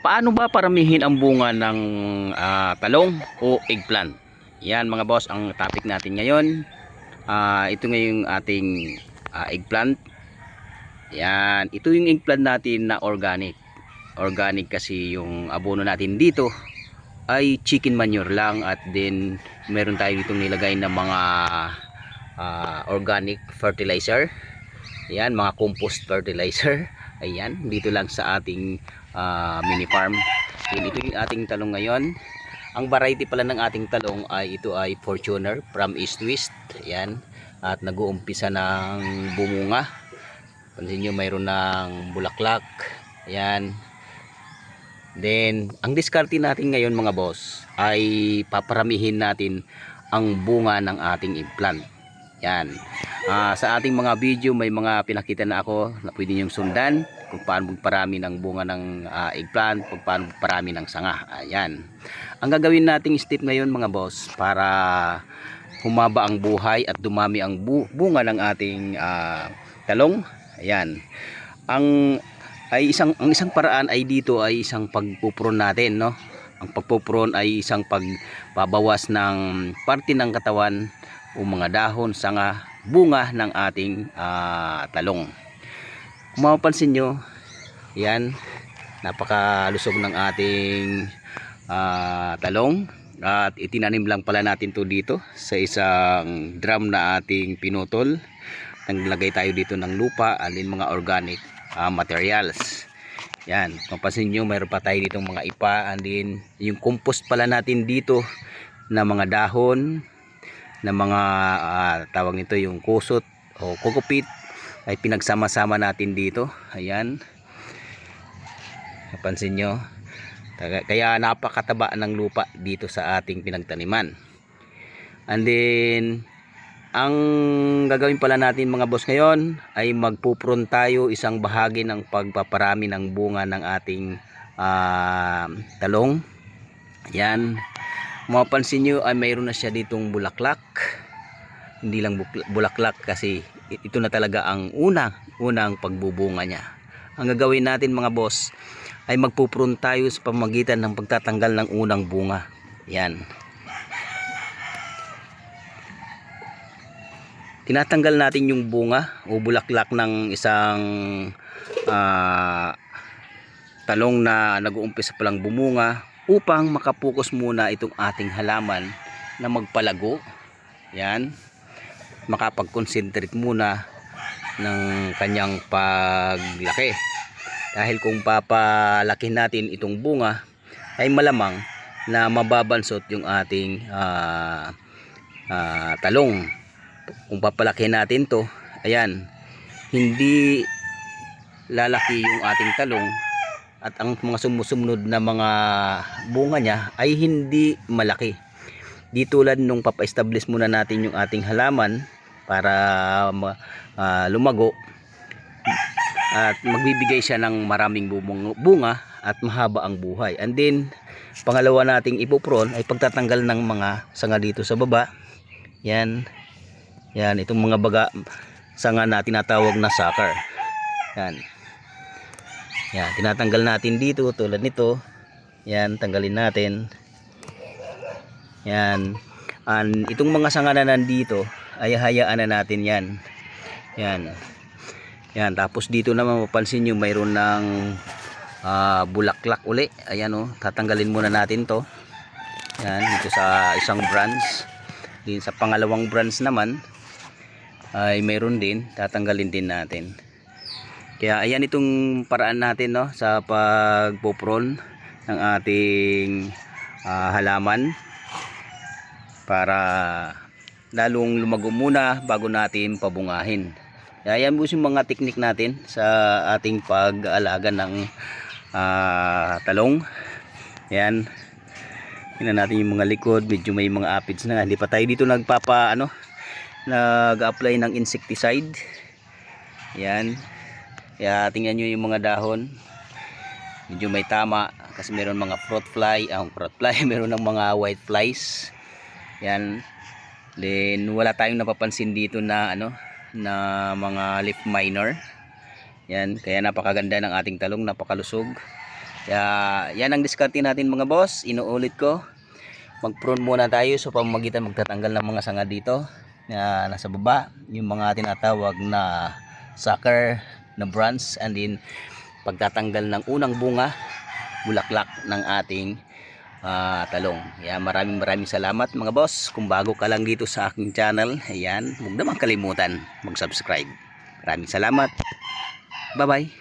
Paano ba paramihin ang bunga ng ah, talong o eggplant? Yan mga boss ang topic natin ngayon. Ah, ito ngayong ating ah, eggplant. Yan, ito yung eggplant natin na organic. Organic kasi yung abono natin dito ay chicken manure lang at then meron tayo ditong nilagay na mga ah, organic fertilizer. Yan, mga compost fertilizer. Ayan, dito lang sa ating ah, mini farm. Yun, ito yung ating talong ngayon. Ang variety pala ng ating talong ay ito ay Fortuner from East West. Ayan. At nag-uumpisa ng bumunga. Pansin nyo mayroon ng bulaklak. Ayan. Then, ang diskarte natin ngayon mga boss ay paparamihin natin ang bunga ng ating implant. Yan. Ah, sa ating mga video may mga pinakita na ako na pwede niyong sundan kung paano magparami ng bunga ng ah, eggplant, kung paano magparami ng sanga. Ayan. Ang gagawin nating step ngayon mga boss para humaba ang buhay at dumami ang bu- bunga ng ating ah, talong. Ayan. Ang ay isang ang isang paraan ay dito ay isang pagpupron natin, no? Ang pagpupron ay isang pagbabawas ng parte ng katawan o mga dahon, sanga, bunga ng ating ah, talong. Kung mapapansin nyo, yan, napakalusog ng ating ah, talong at itinanim lang pala natin to dito sa isang drum na ating pinutol. Naglagay tayo dito ng lupa, alin mga organic ah, materials. Yan, mapapansin nyo, mayroon pa tayo ditong mga ipa and then yung compost pala natin dito na mga dahon na mga ah, tawag nito yung kusot o kokopit ay pinagsama-sama natin dito. Ayan. Napansin nyo. Kaya napakataba ng lupa dito sa ating pinagtaniman. And then, ang gagawin pala natin mga boss ngayon ay magpupron tayo isang bahagi ng pagpaparami ng bunga ng ating ah, talong. Yan. Mapapansin nyo ay mayroon na siya ditong bulaklak. Hindi lang bulaklak kasi ito na talaga ang una, unang pagbubunga niya. Ang gagawin natin mga boss ay magpupron tayo sa pamagitan ng pagtatanggal ng unang bunga. Yan. Tinatanggal natin yung bunga o bulaklak ng isang ah, talong na nag-uumpisa palang bumunga upang makapokus muna itong ating halaman na magpalago. Yan. Makapag-concentrate muna ng kanyang paglaki. Dahil kung papalaki natin itong bunga ay malamang na mababansot yung ating ah, ah, talong. Kung papalaki natin to, ayan, hindi lalaki yung ating talong at ang mga sumusunod na mga bunga niya ay hindi malaki. Di tulad nung papa-establish muna natin yung ating halaman para ah, lumago at magbibigay siya ng maraming bunga at mahaba ang buhay. And then, pangalawa nating ipupron ay pagtatanggal ng mga sanga dito sa baba. Yan. Yan, itong mga baga sanga na tinatawag na sucker. Yan. Yan, tinatanggal natin dito tulad nito. Yan, tanggalin natin. Yan. And itong mga sanga na nandito ay hayaan na natin yan. Yan. Yan, tapos dito naman mapansin nyo mayroon ng ah, bulaklak uli. Ayan oh, tatanggalin muna natin to. Yan, dito sa isang branch. Din sa pangalawang branch naman ay mayroon din, tatanggalin din natin. Kaya ayan itong paraan natin no sa pagpopron ng ating ah, halaman para lalong lumago muna bago natin pabungahin. Kaya yan po yung mga teknik natin sa ating pag-aalaga ng ah, talong. Yan. Tingnan natin yung mga likod, medyo may mga aphids na. Hindi pa tayo dito nagpapa ano, nag-apply ng insecticide. Yan. Kaya tingnan nyo yung mga dahon. Medyo may tama kasi meron mga fruit fly, ang fruit fly, meron ng mga white flies. Yan. Then wala tayong napapansin dito na ano na mga leaf miner. Yan, kaya napakaganda ng ating talong, napakalusog. Kaya yan ang diskarte natin mga boss. Inuulit ko. Mag-prune muna tayo sa pamamagitan magtatanggal ng mga sanga dito na nasa baba. Yung mga tinatawag na sucker na branch and then pagtatanggal ng unang bunga bulaklak ng ating ah, talong. Yan, maraming maraming salamat mga boss. Kung bago ka lang dito sa aking channel, ayan, huwag naman kalimutan mag-subscribe. Maraming salamat. Bye-bye.